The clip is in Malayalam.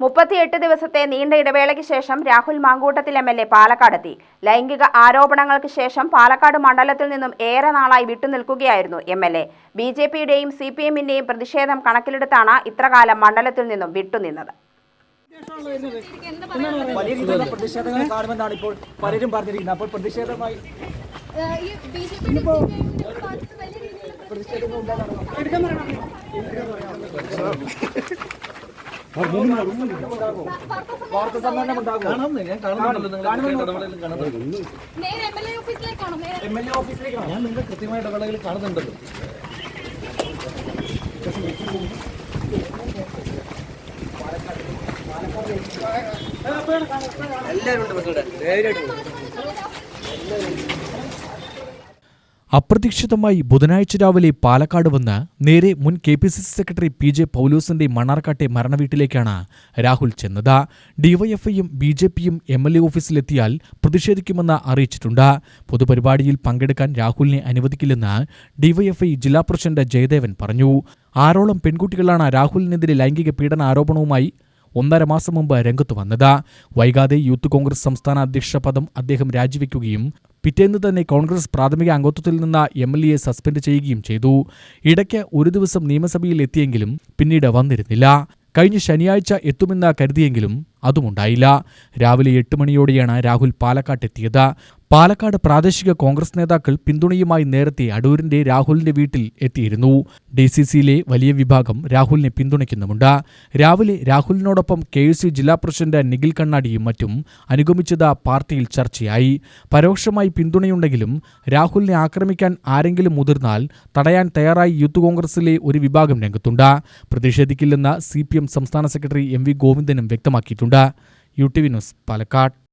മുപ്പത്തിയെട്ട് ദിവസത്തെ നീണ്ട ഇടവേളയ്ക്ക് ശേഷം Rahul Mankoottathil M L A പാലക്കാടെത്തി. ലൈംഗിക ആരോപണങ്ങൾക്ക് ശേഷം പാലക്കാട് മണ്ഡലത്തിൽ നിന്നും ഏറെ നാളായി വിട്ടുനിൽക്കുകയായിരുന്നു M L A. B J പിയുടെയും സി പി എമ്മിന്റെയും പ്രതിഷേധം കണക്കിലെടുത്താണ് ഇത്രകാലം മണ്ഡലത്തിൽ നിന്നും വിട്ടുനിന്നത്. പ്രതിഷേധമായി ബിജെപിയുടെ നിങ്ങൾ വലിയ രീതിയിലുള്ള കാണുന്നുണ്ടല്ലോ എല്ലാവരും ഉണ്ട് നേരെ എം എൽ എ ഓഫീസിലേക്കാണോ നേരെ എം എൽ എ ഓഫീസിലേക്കാണ് ഞാൻ നിങ്ങൾ കൃത്യമായ ഇടവേളയിൽ കാണുന്നുണ്ടല്ലോ അപ്രതീക്ഷിതമായി ബുധനാഴ്ച രാവിലെ പാലക്കാട് വന്ന് നേരെ മുൻ K P C C secretary P J പൗലോസിന്റെ മണ്ണാർക്കാട്ടെ മരണവീട്ടിലേക്കാണ് രാഹുൽ ചെന്നത്. ഡിവൈഎഫ്ഐയും ബി ജെ പിയും എം എൽ എ ഓഫീസിലെത്തിയാൽ പ്രതിഷേധിക്കുമെന്ന് അറിയിച്ചിട്ടുണ്ട്. പൊതുപരിപാടിയിൽ പങ്കെടുക്കാൻ രാഹുലിനെ അനുവദിക്കില്ലെന്ന് ഡിവൈഎഫ്ഐ ജില്ലാ പ്രസിഡന്റ് ജയദേവൻ പറഞ്ഞു. ആറോളം പെൺകുട്ടികളാണ് രാഹുലിനെതിരെ ലൈംഗിക പീഡന ആരോപണവുമായി ഒന്നര മാസം മുമ്പ് രംഗത്തു വന്നത്. വൈകാതെ യൂത്ത് കോൺഗ്രസ് സംസ്ഥാന അധ്യക്ഷ പദം അദ്ദേഹം രാജിവെക്കുകയും പിറ്റേന്ന് തന്നെ കോൺഗ്രസ് പ്രാഥമിക അംഗത്വത്തിൽ നിന്ന് എം എൽ എ സസ്പെൻഡ് ചെയ്യുകയും ചെയ്തു. ഇടയ്ക്ക് ഒരു ദിവസം നിയമസഭയിൽ എത്തിയെങ്കിലും പിന്നീട് വന്നിരുന്നില്ല. കഴിഞ്ഞ ശനിയാഴ്ച എത്തുമെന്ന് കരുതിയെങ്കിലും അതുമുണ്ടായില്ല. രാവിലെ എട്ട് മണിയോടെയാണ് രാഹുൽ പാലക്കാട്ടെത്തിയത് പാലക്കാട് പ്രാദേശിക കോൺഗ്രസ് നേതാക്കൾ പിന്തുണയുമായി നേരത്തെ അടൂരിന്റെ രാഹുലിന്റെ വീട്ടിൽ എത്തിയിരുന്നു. ഡി സി സിയിലെ വലിയ വിഭാഗം രാഹുലിനെ പിന്തുണയ്ക്കുന്നുമുണ്ട്. രാവിലെ രാഹുലിനോടൊപ്പം കെ യു ജില്ലാ പ്രസിഡന്റ് നിഖിൽ കണ്ണാടിയും മറ്റും അനുഗമിച്ചത് പാർട്ടിയിൽ ചർച്ചയായി. പരോക്ഷമായി പിന്തുണയുണ്ടെങ്കിലും രാഹുലിനെ ആക്രമിക്കാൻ ആരെങ്കിലും മുതിർന്നാൽ തടയാൻ തയ്യാറായി യൂത്ത് കോൺഗ്രസിലെ ഒരു വിഭാഗം രംഗത്തുണ്ട്. പ്രതിഷേധിക്കില്ലെന്ന് സി സംസ്ഥാന സെക്രട്ടറി എം വി ഗോവിന്ദനും വ്യക്തമാക്കിയിട്ടുണ്ട്. U T V news Palakkad.